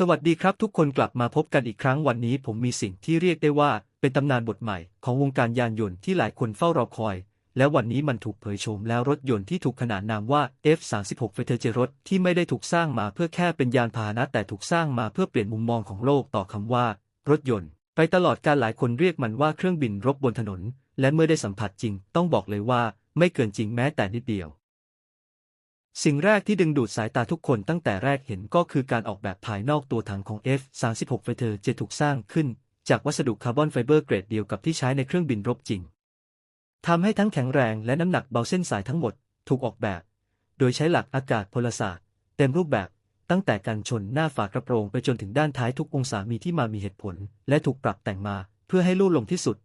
สวัสดีครับทุกคนกลับมาพบกันอีกครั้งวันนี้ผมมีสิ่งที่เรียกได้ว่า เป็นตำนานบทใหม่ ของวงการยานยนต์ที่หลายคนเฝ้ารอคอย และวันนี้มันถูกเผยโฉมแล้วรถยนต์ที่ถูกขนานนามว่า F36 f e t e r g e รถที่ไม่ได้ถูกสร้างมาเพื่อแค่เป็นยานพาหนะแต่ถูกสร้างมาเพื่อเปลี่ยนมุมมองของโลกต่อคำว่า รถยนต์ ไปตลอดการหลายคนเรียกมันว่าเครื่องบินรบบนถนน และเมื่อได้สัมผัสจริง ต้องบอกเลยว่า ไม่เกินจริงแม้แต่นิดเดียว สิ่งแรกที่ดึงดูดสายตาทุกคนตั้งแต่แรกเห็นก็คือการออกแบบภายนอกตัวถังของ F36 Fighter จะถูกสร้างขึ้น จากวัสดุคาร์บอนไฟเบอร์เกรดเดียวกับที่ใช้ในเครื่องบินรบจริงทำให้ทั้งแข็งแรงและน้ำหนักเบาเส้นสายทั้งหมดถูกออกแบบ โดยใช้หลักอากาศพลศาสตร์ เต็มรูปแบบตั้งแต่การชนหน้าฝากระโปรงไปจนถึงด้านท้ายทุกองศามีที่มามีเหตุผล และถูกปรับแต่งมา เพื่อให้ลู่ลงที่สุด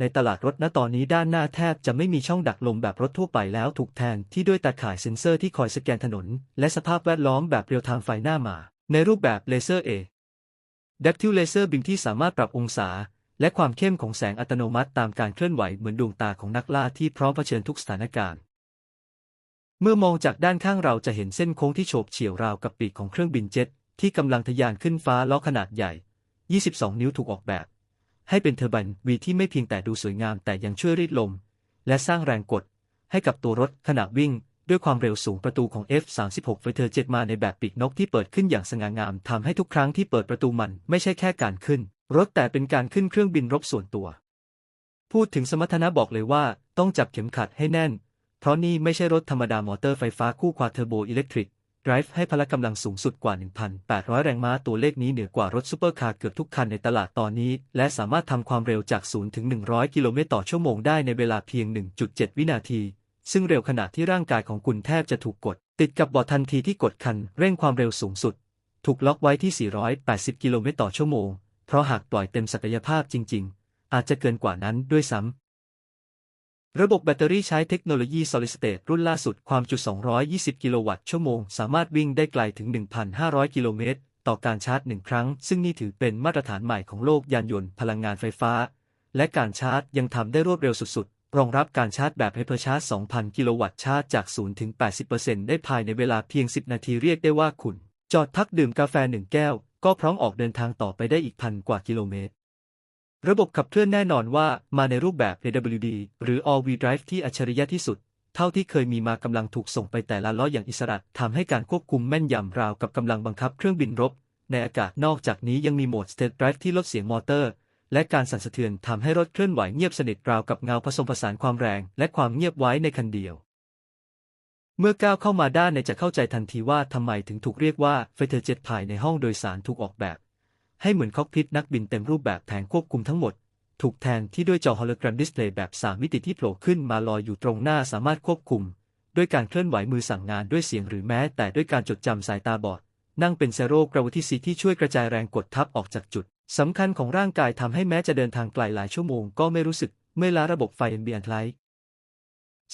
ในตลาดรถณตอนนี้ด้านหน้าแทบจะไม่มีช่องดักลมแบบรถทั่วไปแล้วถูกแทนที่ด้วยตาข่ายเซ็นเซอร์ที่คอยสแกนถนน และสภาพแวดล้อมแบบเรียลไทม์ไฟหน้ามา ในรูปแบบเลเซอร์เอดักทิวเลเซอร์บิมที่สามารถปรับองศา และความเข้มของแสงอัตโนมัติตามการเคลื่อนไหวเหมือนดวงตาของนักล่าที่พร้อมเผชิญทุกสถานการณ์ เมื่อมองจากด้านข้างเราจะเห็นเส้นโค้งที่โฉบเฉี่ยวราวกับปีกของเครื่องบินเจ็ตที่กำลังทะยานขึ้นฟ้าล้อขนาดใหญ่ 22 นิ้วถูกออกแบบ ให้เป็นเทอร์ไบน์วีที่ไม่เพียงแต่ดูสวยงามแต่ยังช่วยรีดลม และสร้างแรงกด ให้กับตัวรถขณะวิ่ง ด้วยความเร็วสูงประตูของ F36 Fighter Jet มาในแบบปีกนกที่เปิดขึ้นอย่างสง่างามทำให้ทุกครั้งที่เปิดประตูมันไม่ใช่แค่การขึ้น รถแต่เป็นการขึ้นเครื่องบินรบส่วนตัว พูดถึงสมรรถนะบอกเลยว่าต้องจับเข็มขัดให้แน่น เพราะนี่ไม่ใช่รถธรรมดามอเตอร์ไฟฟ้าคู่ควาเทอร์โบอิเล็กทริก Drive ให้พละกำลังสูงสุดกว่า 1,800 แรงม้าตัวเลขนี้เหนือกว่ารถซูเปอร์คาร์เกือบทุกคันในตลาดตอนนี้ และสามารถทำความเร็วจาก 0 ถึง 100 กิโลเมตรต่อชั่วโมงได้ในเวลาเพียง 1.7 วินาที ซึ่งเร็วขนาดที่ร่างกายของคุณแทบจะถูกกด ติดกับเบาะทันทีที่กดคันเร่งความเร็วสูงสุด ถูกล็อกไว้ที่ 480 กิโลเมตรต่อชั่วโมง เพราะหากปล่อยเต็มศักยภาพจริง ๆ อาจจะเกินกว่านั้นด้วยซ้ำ ระบบแบตเตอรี่ใช้เทคโนโลยี Solid State รุ่นล่าสุดความจุ 220 กิโลวัตต์ชั่วโมง สามารถวิ่งได้ไกลถึง 1,500 กิโลเมตร ต่อการชาร์จหนึ่งครั้ง ซึ่งนี่ถือเป็นมาตรฐานใหม่ของโลกยานยนต์พลังงานไฟฟ้า และการชาร์จยังทำได้รวดเร็วสุดๆ รองรับการชาร์จแบบไฮเปอร์ชาร์จ 2,000 กิโลวัตต์ชาร์จจาก 0 ถึง 80%ได้ภายในเวลาเพียง 10 นาทีเรียกได้ว่าคุณ จอดพักดื่มกาแฟหนึ่งแก้ว ก็พร้อมออกเดินทางต่อไปได้อีกพันกว่ากิโลเมตร ระบบขับเคลื่อนแน่นอนว่ามาในรูปแบบ AWD หรือ All-Wheel Drive ที่อัจฉริยะที่สุด เท่าที่เคยมีมากำลังถูกส่งไปแต่ละล้ออย่างอิสระทำให้การควบคุมแม่นยำราวกับกำลังบังคับเครื่องบินรบ ในอากาศนอกจากนี้ยังมีโหมด State Drive ที่ลดเสียงมอเตอร์ และการสั่นสะเทือนทำให้รถเคลื่อนไหวเงียบสนิทราวกับเงาผสมผสานความแรง และความเงียบไว้ในคันเดียว เมื่อก้าวเข้ามาด้านในจะเข้าใจทันทีว่าทำไมถึงถูกเรียกว่าเฟเธอร์เจ็ตภายในห้องโดยสารถูกออกแบบ ให้เหมือนคอกพิทนักบินเต็มรูปแบบแผงควบคุมทั้งหมด ถูกแทนที่ด้วยจอโฮโลแกรมดิสเพลย์แบบ 3 มิติที่โผล่ขึ้นมาลอยอยู่ตรงหน้าสามารถควบคุม ด้วยการเคลื่อนไหวมือสั่งงานด้วยเสียงหรือแม้แต่ด้วยการจดจำสายตาบอด นั่งเป็นเซโร่กราวิทีซีที่ช่วยกระจายแรงกดทับออกจากจุดสำคัญของร่างกายทำให้แม้จะเดินทางไกลหลายชั่วโมงก็ไม่รู้สึกเมื่อล้าระบบไฟ Ambient Light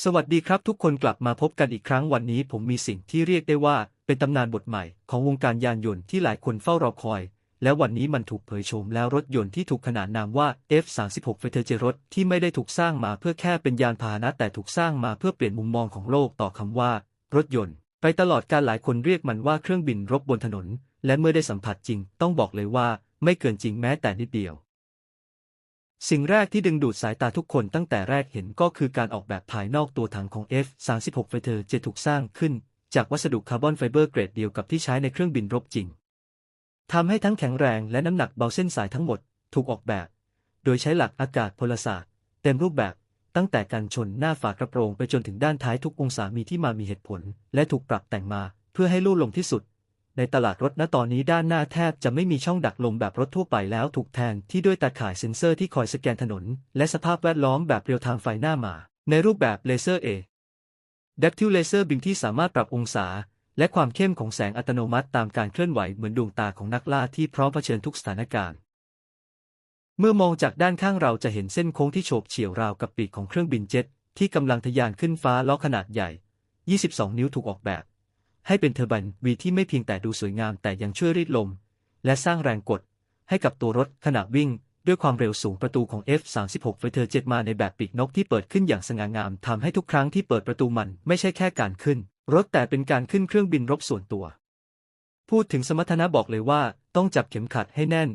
สวัสดีครับทุกคนกลับมาพบกันอีกครั้งวันนี้ผมมีสิ่งที่เรียกได้ว่าเป็นตำนานบทใหม่ของวงการยานยนต์ที่หลายคนเฝ้ารอคอย และวันนี้มันถูกเผยโฉมแล้วรถยนต์ที่ถูกขนานนามว่า F36 f i g h t e r j e รถที่ไม่ได้ถูกสร้างมาเพื่อแค่เป็นยานพาหนะแต่ถูกสร้างมาเพื่อเปลี่ยนมุมมองของโลกต่อคำว่า รถยนต์ ไปตลอดการหลายคนเรียกมันว่าเครื่องบินรบบนถนน และเมื่อได้สัมผัสจริง ต้องบอกเลยว่า ไม่เกินจริงแม้แต่นิดเดียว สิ่งแรกที่ดึงดูดสายตาทุกคนตั้งแต่แรกเห็นก็คือการออกแบบภายนอกตัวถังของ F36 Fighter j e ถูกสร้างขึ้น จากวัสดุคาร์บอนไฟเบอร์เกรดเดียวกับที่ใช้ในเครื่องบินรบจริง ทำให้ทั้งแข็งแรงและน้ำหนักเบาเส้นสายทั้งหมดถูกออกแบบ โดยใช้หลักอากาศพลศาสตร์ เต็มรูปแบบตั้งแต่การชนหน้าฝากระโปรงไปจนถึงด้านท้ายทุกองศามีที่มามีเหตุผล และถูกปรับแต่งมาเพื่อให้ลู่ลงที่สุด ในตลาดรถณตอนนี้ด้านหน้าแทบจะไม่มีช่องดักลมแบบรถทั่วไปแล้วถูกแทนที่ด้วยตาข่ายเซ็นเซอร์ที่คอยสแกนถนน และสภาพแวดล้อมแบบเรียลไทม์ไฟหน้ามา ในรูปแบบเลเซอร์เอดักทิวเลเซอร์บิมที่สามารถปรับองศา และความเข้มของแสงอัตโนมัติตามการเคลื่อนไหวเหมือนดวงตาของนักล่าที่พร้อมเผชิญทุกสถานการณ์ เมื่อมองจากด้านข้างเราจะเห็นเส้นโค้งที่โฉบเฉี่ยวราวกับปีกของเครื่องบินเจ็ตที่กำลังทะยานขึ้นฟ้าล้อขนาดใหญ่ 22 นิ้วถูกออกแบบ ให้เป็นเทอร์ไบน์วีที่ไม่เพียงแต่ดูสวยงามแต่ยังช่วยรีดลม และสร้างแรงกด ให้กับตัวรถขณะวิ่ง ด้วยความเร็วสูงประตูของ F36 Fighter Jet มาในแบบปีกนกที่เปิดขึ้นอย่างสง่างามทำให้ทุกครั้งที่เปิดประตูมันไม่ใช่แค่การขึ้น รถแต่เป็นการขึ้นเครื่องบินรบส่วนตัว พูดถึงสมรรถนะบอกเลยว่าต้องจับเข็มขัดให้แน่น